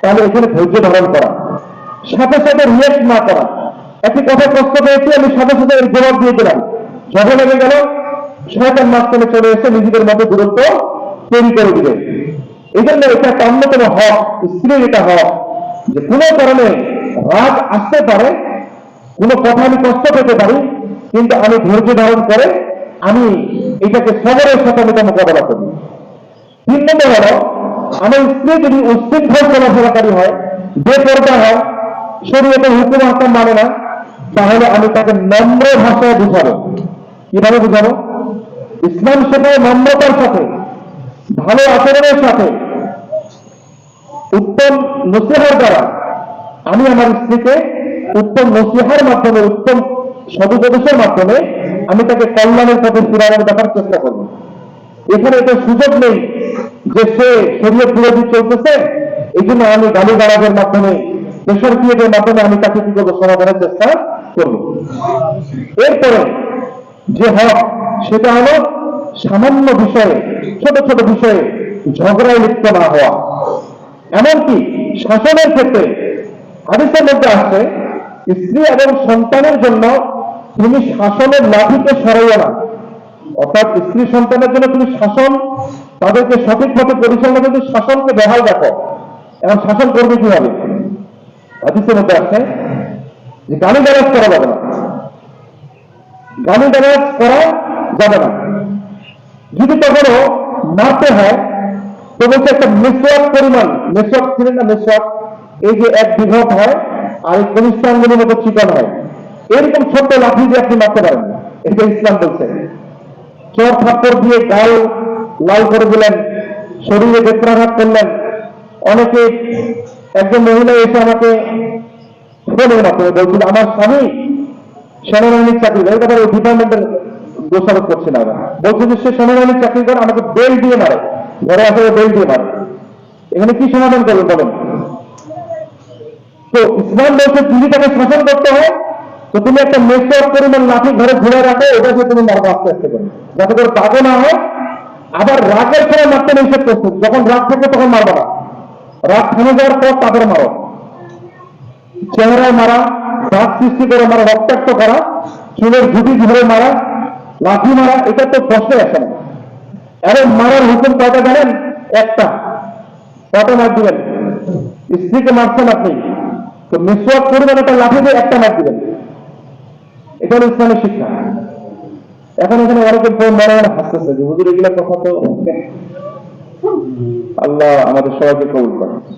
তাহলে এখানে ধৈর্য ধারণ করা। সাথে সাথে রিয়েক্ট না করা। একটি কথা প্রশ্ন পেয়েছি আমি সাথে সাথে এর জবাব দিয়ে দিলাম। লেগে গেল। মাঝখানে চলে এসে নিজেদের মধ্যে দূরত্ব তৈরি করে দিবে। এই জন্য এটা একটা অন্যতম হক, স্ত্রীর এটা হক, যে কোনো কারণে রাগ আসতে পারে, কোনো কথা আমি কষ্ট পেতে পারি, কিন্তু আমি ধৈর্য ধারণ করে আমি এটাকে সবরের সাথে মোকাবেলা করি। তিন নম্বর হলো আমার স্ত্রী যদি উশৃঙ্খল চলাফেরাকারী হয় বেপরদা হয় শরীয়তে হুকুম হাকাম মানে না, তাহলে আমি তাকে নম্র ভাষায় বুঝাবো। কীভাবে বুঝাবো? ইসলাম শেখায় নম্রতার সাথে, ভালো আচরণের সাথে। উত্তম নসিহার দ্বারা আমি আমার স্ত্রীকে উত্তম নসিহার মাধ্যমে, উত্তম সদুপদেশের মাধ্যমে আমি তাকে কল্যাণের পথে ফিরানোর দেখার চেষ্টা করব। এখানে এটা সুযোগ নেই। যে সে শরীর বিরোধী চলতেছে এই জন্য আমি গালি গালাজের মাধ্যমে, প্রেশার ক্রিয়েটের মাধ্যমে আমি তাকে কি করব সমাধানের চেষ্টা করব। এরপরে যে হক, সেটা হলো সামান্য বিষয়ে, ছোট ছোট বিষয়ে ঝগড়ায় লিপ্ত না হওয়া। এমনকি শাসনের ক্ষেত্রে হাদিসের মধ্যে আছে, স্ত্রী এবং সন্তানের জন্য তুমি শাসনের লাঠিকে সরাইও না। অর্থাৎ স্ত্রী সন্তানের জন্য তুমি শাসন তাদেরকে সঠিক পথে পরিচালনা কিন্তু শাসনকে বেহাল রাখো। এবং শাসন করবে কীভাবে? হাদিসের মধ্যে আছে যে গালি গালাজ করা যাবে না। গালি গালাজ করা যাবে না। যদি কখনো মারতে হয়, তো একটা মেসওয়াক পরিমাণ মেসওয়াক ছিলেন না মেসওয়াক এই যে এক বিঘত হয়, আর এই কনিষ্ঠ আঙ্গুলের মতো চিকন হয়। এরকম ছোট্ট লাঠি দিয়ে আপনি মারতে পারেন। এটা ইসলাম বলছে। চোর থাপ্পড় দিয়ে গাল লাল করে দিলেন, শরীরে বেত্রাঘাত করলেন। অনেকে একজন মহিলা এসে আমাকে বলে মাত্র বলছিল, আমার স্বামী সেনাবাহিনীর চাকরি করে। ওই ডিপার্টমেন্টের দোষারোপ করছে না বলছে যে, সে সেনাবাহিনীর চাকরি করে, আমাকে বেল দিয়ে মারে। ঘরে আসলে বেল দিয়ে মারে। এখানে কি সমাধান করবেন বলেন? তো ইসলাম বলছে যদি তাকে শাসন করতে হয় তো তুমি একটা মেসর পরিমাণ লাঠি ঘরে ঘুরে রাখো ওটাকে তুমি মারবো আস্তে আস্তে করে। যাতে করে পাগো না হয় আবার রাগের সময় মারতে নিষেধ করছে যখন রাগ থাকে তখন মারবো না। রাগ থেমে যাওয়ার পর তারপরে মারো। চেহারায় মারা দাঁত সৃষ্টি করে মারা, রক্তাক্ত করা, চুলের ঝুঁকি ধরে মারা, লাঠি মারা, এটা তো প্রশ্ন আসে না। এবং মারার হুকুম কয়টা জানেন? একটা। কটা মার দিবেন? স্ত্রীকে মারছেন আপনি। তো মিসওয়াক করবেন একটা লাঠি দিয়ে একটা মার দিবেন। এটা হলো ইসলামের শিক্ষা। এখন এখানে অনেকে ফোন মনে হাসতেছে যে, হুজুর, এগুলা কথা তো আল্লাহ আমাদের সবাইকে কবুল করে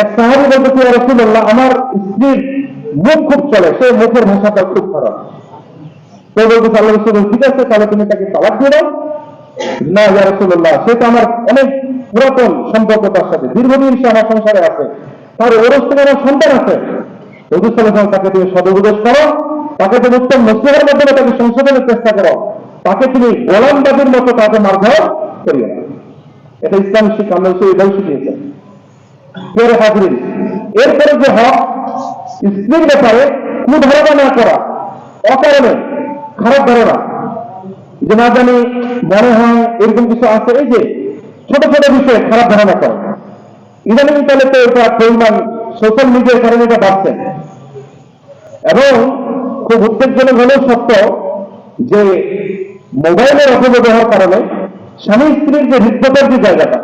এক সাহাবি বলতেছে, "ইয়া রাসূলুল্লাহ, আমার স্ত্রীর মুখ খুব চলে, সে মুখের ভাষাটা খুব খারাপ। তো বলতেছে, আল্লাহ রসুল, ঠিক আছে, তাহলে তুমি তাকে তালাক দিয়ে দাও। না, ইয়া রাসূলুল্লাহ, সে তো আমার অনেক পুরাতন সম্পর্ক তার সাথে, দীর্ঘদিন সে আমার সংসারে আছে, তার ওরস থেকে আমার সন্তান আছে। হুজুর ওয়াসাল্লাম তাকে তুমি সদুপদেশ করো। তাকে তুমি উত্তম নসিহতের মাধ্যমে তাকে সংশোধনের চেষ্টা করো। তাকে তুমি গোলামবাদীর মতো তাকে মারধর করিও এটা ইসলাম শিক্ষা আমরা এটাই শিখিয়েছেন পরে হাজরিন, এরপরে যে হক, স্ত্রীর ব্যাপারে কুধারণা না করা, অকারণে খারাপ ধারণা। যে না জানি, মনে হয় এরকম কিছু আছে, এই যে ছোট ছোট বিষয়ে খারাপ ধারণা করে। ইদানিং কালে তো এটা পরিমাণ সোশ্যাল মিডিয়ার কারণে এটা বাড়ছে। এবং খুব উদ্বেগজনক হলেও সত্য যে মোবাইলের অপব্যবহার কারণে স্বামী স্ত্রীর যে হৃদ্যতার যে জায়গাটা,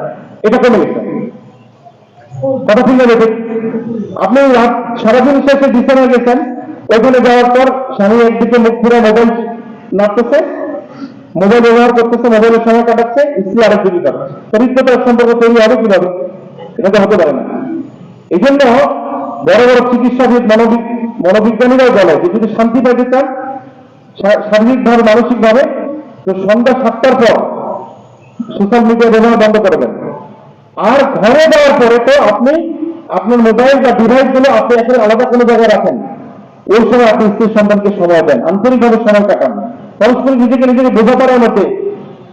এটা কমে গেছে। কথা ঠিক আছে আপনি রাত সারাদিন শেষে বিছানায় গেছেন, ওইখানে যাওয়ার পর স্বামী একদিকে মুখ ফিরে মোবাইল নাড়তেছে, মোবাইল ব্যবহার করতেছে, মোবাইলের সময় কাটাচ্ছে, স্ত্রী দিকে কাটাচ্ছে চরিত্রতার সম্পর্ক তৈরি হবে কীভাবে? এটা তো হতে পারে না। এই জন্য বড় বড় চিকিৎসাবিদ মনোবিজ্ঞানীরাও বলে যে যদি শান্তি পাইতে চান শারীরিক ভাবে, মানসিক ভাবে, তো সন্ধ্যা সাতটার পর সোশ্যাল মিডিয়া ব্যবহার বন্ধ করবেন। আর ঘরে যাওয়ার পরে তো আপনি আপনার মোবাইল বা ডিভাইসগুলো আপনি একেবারে আলাদা কোনো জায়গায় রাখেন। ওই সময় আপনি স্ত্রীর সন্তানকে সময় দেন। আন্তরিকভাবে সময় কাটান। পরস্পর নিজেকে নিজেকে বোঝাপড়ার মধ্যে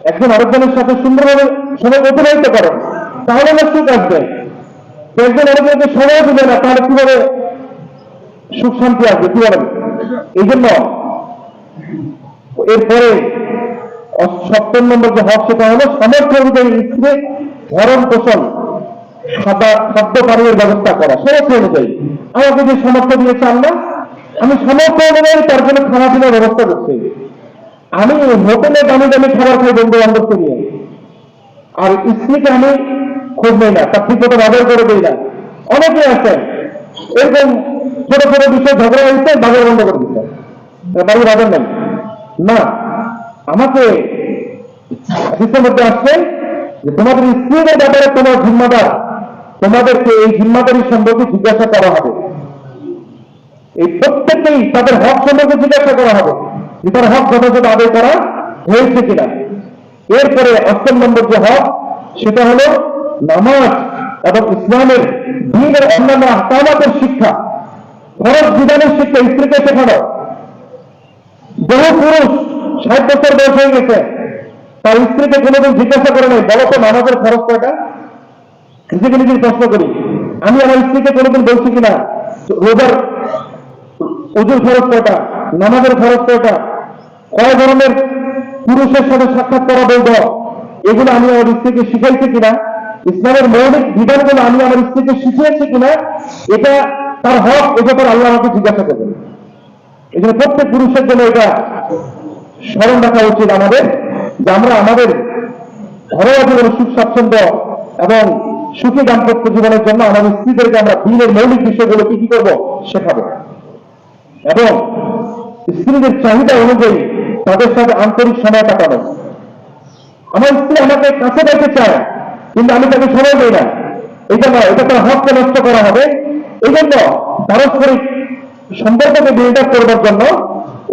একজন আরেকজনের সাথে সুন্দরভাবে সময় অতিবাহিত করেন। তাহলে না সুখ আসবে। একজন আরেকজনকে সময় দিবে না, তাহলে কীভাবে সুখ শান্তি আসবে কীভাবে এই জন্য এরপরে সপ্তম নম্বর যে হক সেটা হলো সামর্থ্য অনুযায়ী স্ত্রী ভরণ পোষণ, খাদ্য পানীয়ের ব্যবস্থা করা সমর্থ অনুযায়ী। আমাকে যে সামর্থ্য দিয়েছে আল্লাহ আমি সামর্থ্য অনুযায়ী তার জন্য খানা পিনার ব্যবস্থা করছি। আমি হোটেলে দামি দামি খাবার খাই বন্ধু বান্ধবকে নিয়ে। আর স্ত্রীকে আমি খোঁজ নেই না, তার ঠিক মতো ব্যবহার করে দেয় না। অনেকে আছে এরকম ছোট ছোট বিষয় ঝগড়া হয়েছে, বাজার বন্ধ করে দিচ্ছে বাড়ি বাজার নেই। না, আমাকে হাদিসের মধ্যে আসছে যে তোমাদের স্ত্রীদের ব্যাপারে তোমার জিম্মাদার, তোমাদেরকে এই জিম্মাদারি সম্পর্কে জিজ্ঞাসা করা হবে। এই প্রত্যেককেই তাদের হক সম্পর্কে জিজ্ঞাসা করা হবে যে তার হক যথাযথ আদায় করা হয়েছে কিনা। এরপরে অষ্টম নম্বর যে হক, সেটা হলো নামাজ এবং ইসলামের দিনের অন্যান্য আহকামাতের শিক্ষা, ফরজ বিধানের শিক্ষা স্ত্রীকে শেখানো। বহু পুরুষ ষাট বছর বয়স হয়ে গেছে, তার স্ত্রীকে কোনোদিন জিজ্ঞাসা করে নাই বলো তো নামাজের খরচ কয়টা? নিজেকে নিজের প্রশ্ন করি, আমি আমার স্ত্রীকে কোনোদিন বলছি কিনা রোজার উজুর খরচ কয়টা? নামাজের খরচ কয়টা? কয় ধরনের পুরুষের সাথে সাক্ষাৎ করা বৈধ? এগুলো আমি আমার স্ত্রীকে শিখাইছি কিনা ইসলামের মৌলিক বিধানগুলো আমি আমার স্ত্রীকে শিখিয়েছি কিনা, এটা তার হক, এ ব্যাপারে আল্লাহ আমাকে জিজ্ঞাসা করবেন। এই জন্য প্রত্যেক পুরুষের জন্য এটা স্মরণ রাখা উচিত আমাদের, যে আমরা আমাদের ঘরোয়া জীবনে সুখ, স্বাচ্ছন্দ্য এবং সুখী দাম্পত্য জীবনের জন্য আমাদের স্ত্রীদেরকে আমরা দিনের মৌলিক বিষয়গুলো কি কি করব শেখাবো। এবং স্ত্রীদের চাহিদা অনুযায়ী তাদের সাথে আন্তরিক সময় কাটানো আমার স্ত্রী আমাকে কাছে রাখতে চায় কিন্তু আমি তাকে সময় দিই না। এটা নয়, এটা তার হককে নষ্ট করা হবে। এই জন্য পারস্পরিক সম্পর্ককে বিল্ড আপ করবার জন্য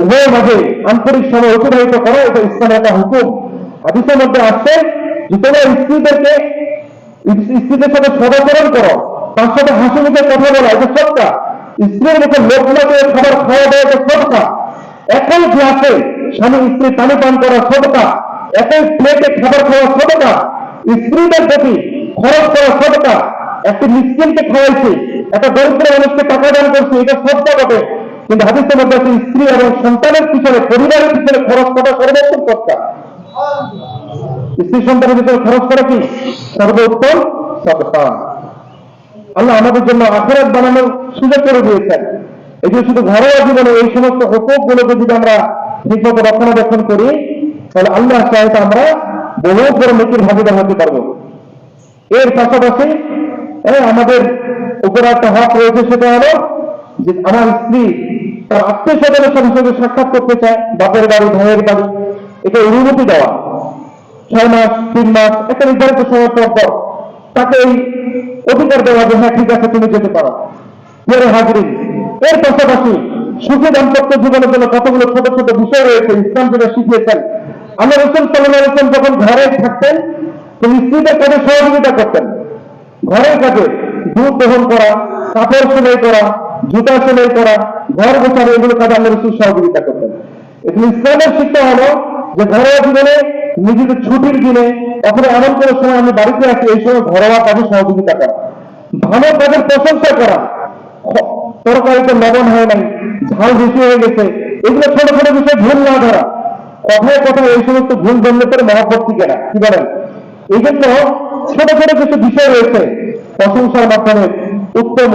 উভয়ের মাঝে আন্তরিক সময় অতিবাহিত করা এটা ইসলামের একটা হুকুম। হাদিসের মধ্যে আসছে যে তোমার স্ত্রীদেরকে, স্ত্রীদের সাথে সদাচরণ করো, তার সাথে হাসি মুখে কথা বলা, এটা সত্তা। স্ত্রীর মুখে লোক লাগিয়ে খাবার খাওয়া দেওয়া এটা সত্তা। একই গ্লাসে স্বামী স্ত্রী পানি পান করা সদকা একই প্লেটে খাবার খাওয়া সদকা স্ত্রীদের প্রতি খরচ করা সদকা একটি মিসকিনকে খাওয়াইছি, একটা দরিদ্র মানুষকে টাকা দান করছে, এটা সত্তা বটে কিন্তু হাদিসের মধ্যে আছে, স্ত্রী এবং সন্তানের পিছনে, পরিবারের পিছনে খরচ করা সর্বোত্তম সত্তা স্ত্রী সন্তানের পিছনে খরচ করা কি? সর্বোত্তম সদকা আল্লাহ আমাদের জন্য আখেরাত বানানোর সুযোগ করে দিয়েছেন। এই যে শুধু ঘরোয়া জীবনে এই সমস্ত হুকুক গুলোকে যদি আমরা ঠিকমতো রক্ষণাবেক্ষণ করি, তাহলে আল্লাহ চাইতে আমরা বহু বড় নীতির ভাগিদার হতে পারব। এর পাশাপাশি আমাদের উপরে একটা হক রয়েছে সেটা হলো যে আমার স্ত্রী তার আত্মীয় স্বজনের সাথে সাক্ষাৎ করতে চায়, বাপের বাড়ি, ভাইয়ের বাড়ি। এটা অনুমতি দেওয়া। ছয় মাস, তিন মাস, একটা নির্ধারিত সময় পর তাকে এই অধিকার দেওয়া যে হ্যাঁ ঠিক আছে, তুমি যেতে পারো। ফের হাজিরি। এর পাশাপাশি সুখী দাম্পত্য জীবনের জন্য কতগুলো ছোট ছোট বিষয় রয়েছে, ইসলাম যেটা শিখিয়েছেন আমরা রসুল সাল্লাহ ইসলাম যখন ঘরে থাকতেন তিনি স্ত্রীদের কাজে সহযোগিতা করতেন। ঘরের কাজে দুধ দহন করা, কাপড় সেলাই করা, জুতা সেলাই করা, ঘর গোছানো, এগুলো কাজে আল্লাহ রসুল সহযোগিতা করতেন। এখানে ইসলামের শিক্ষা হলো যে ঘরোয়া জীবনে নিজেদের ছুটির দিনে, এখন এমন কোনো সময় আমি বাড়িতে আছি এই সময় ঘরোয়া কাজে সহযোগিতা করা। ভালো কাজের প্রশংসা করা। তরকারিতে লবণ হয় নাই, ঝাল বেশি হয়ে গেছে, এগুলো ছোট ছোট বিষয় ভুল না ধরা। কথায় কথায় এই সমস্ত ভুল ধরলে পরে মহাপত থেকে না। কি বলেন? এই জন্য ছোট ছোট কিছু বিষয় রয়েছে। প্রশংসার মাধ্যমে, উত্তম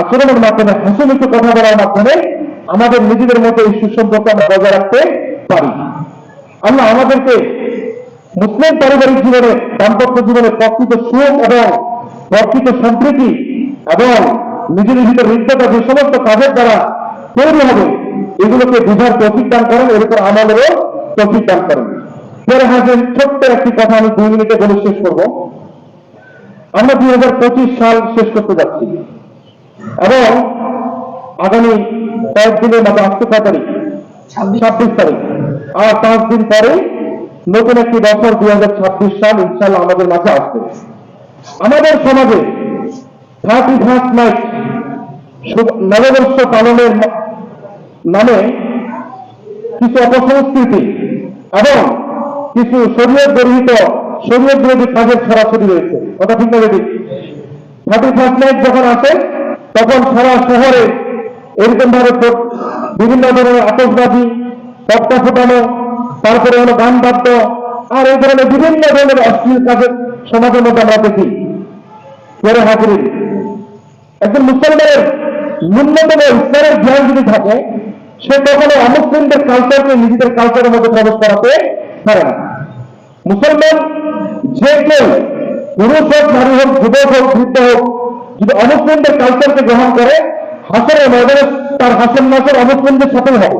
আচরণের মাধ্যমে হাসি মুখে কথা বলার মাধ্যমে আমাদের নিজেদের মতো এই সুসম্পর্ক আমরা বজায় রাখতে পারি। আল্লাহ আমাদেরকে মুসলিম পারিবারিক জীবনে, দাম্পত্য জীবনে প্রকৃত সুখ এবং প্রকৃত সম্প্রীতি এবং নিজের ভিতরে হৃদ্যতা যে সমস্ত কাজের দ্বারা তৈরি হবে, এগুলোকে বুঝার দান করেন। এর উপর আমাদেরও তৌফিক দান করেন। পরে হাজের ছোট্ট একটি কথা আমি দুই মিনিটে বলে শেষ করব। আমরা দুই হাজার পঁচিশ সাল শেষ করতে যাচ্ছি। এবং আগামী কয়েকদিনের মতো আসতে কয় তারিখ। ছাব্বিশ। তারিখ। আর পাঁচ দিন পরে নতুন একটি বছর দুই হাজার ছাব্বিশ সাল ইনশাল্লাহ আমাদের মাঝে আসবে। আমাদের সমাজে থার্টি ফার্স্ট নাইট নববর্ষ পালনের নামে কিছু অপসংস্কৃতি এবং কিছু শরীয়ত গর্হিত, শরীয়ত বিরোধী কাজের ছড়াছড়ি রয়েছে। কথা ঠিক না থার্টি ফার্স্ট নাইট যখন আসে, তখন সারা শহরে এরকম ভাবে বিভিন্ন ধরনের আতঙ্কবাদী পটকা ফোটানো, তারপরে হলো গান বাদ্য, আর এই ধরনের বিভিন্ন ধরনের অশ্লীল কাজের সমাজের মধ্যে আমরা দেখি। হাজির একজন মুসলমানের ন্যূনতম ইসলামের জ্ঞান যদি থাকে সে কখনো অমুসলিমদের কালচারকে নিজেদের কালচারের মধ্যে প্রবেশ করাতে পারে না। মুসলমান যে কেউ পুরুষ হোক, নারী হোক, যুবক হোক, বৃদ্ধ হোক, যদি অমুসলিমদের কালচারকে গ্রহণ করে, হাসরের নজরে তার হাসন নাসর অমুসলিমদের সাথেই হবে।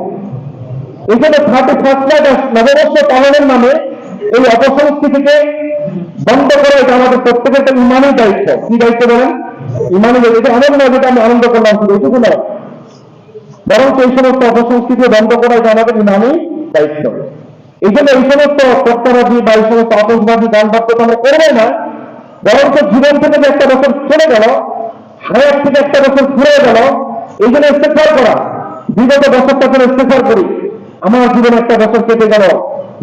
এখানে থার্টি ফার্স্ট নববর্ষ পালনের নামে এই অপসংস্কৃতিকে বন্ধ করা এটা আমাদের প্রত্যেকের একটা দায়িত্ব। কি দায়িত্ব বলেন? ইমানই দায়িত্ব। এটা নয় যেটা আমি আনন্দ করলাম শুধু এটুকু নয়। বরং এই সমস্ত অপসংস্কৃতি বন্ধ করা এটা আমাদের ইমানই দায়িত্ব। এই জন্য এই সমস্ত কর্তাবাদী বা এই সমস্ত আতঙ্কবাদী গান বাদ্য তো আমরা করব না বরং তো জীবন থেকে যে একটা বছর চলে গেল, হায়াত থেকে একটা বছর ফুরে গেল, এই জন্য ইস্তেফার করা। বিগত বছরটা করে ইস্তেফার করি। আমার জীবনে একটা বছর কেটে গেল।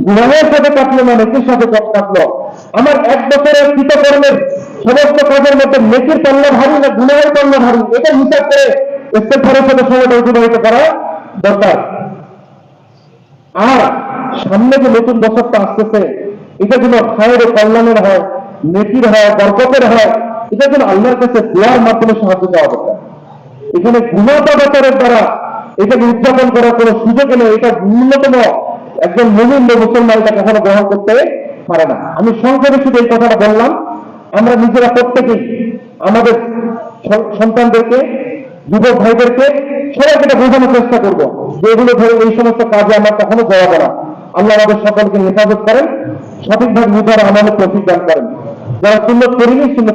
গুণের সাথে কাটলো না, নেকির সাথে কাটলো। আমার এক বছরের কৃতকর্মের সমস্ত কাজের মধ্যে নেকির পাল্লা ভারী না গুণাহের পাল্লা ভারী এটা হিসাব করে ইস্তেফারের সময়টা অতিবাহিত করা দরকার। আর সামনে যে নতুন বছরটা আসতেছে, এটা যেন খায়ের কল্যাণের হয় হয়, বরকতের হয়, এটা যেন আল্লাহর কাছে মাধ্যমে সাহায্য দরকার। এখানে দ্বারা এটাকে উদযাপন করার কোনো সুযোগ নেই, এটা ন্যূনতম একজন বা মুসলমান এটা কখনো গ্রহণ করতে পারে না। আমি সংক্ষেপে শুধু এই কথাটা বললাম, আমরা নিজেরা প্রত্যেকেই আমাদের সন্তানদেরকে যুবক ভাইদেরকে সবাইকে এটা বোঝানোর চেষ্টা করব যেগুলো ধরে এই সমস্ত কাজে আমরা কখনো জড়াবো না। আল্লাহ আমাদের সকলকে হেফাজত করেন, সঠিকভাবে বুঝার আমাদের প্রতিদান করেন। যারা সুন্দর করিনি, সুন্নত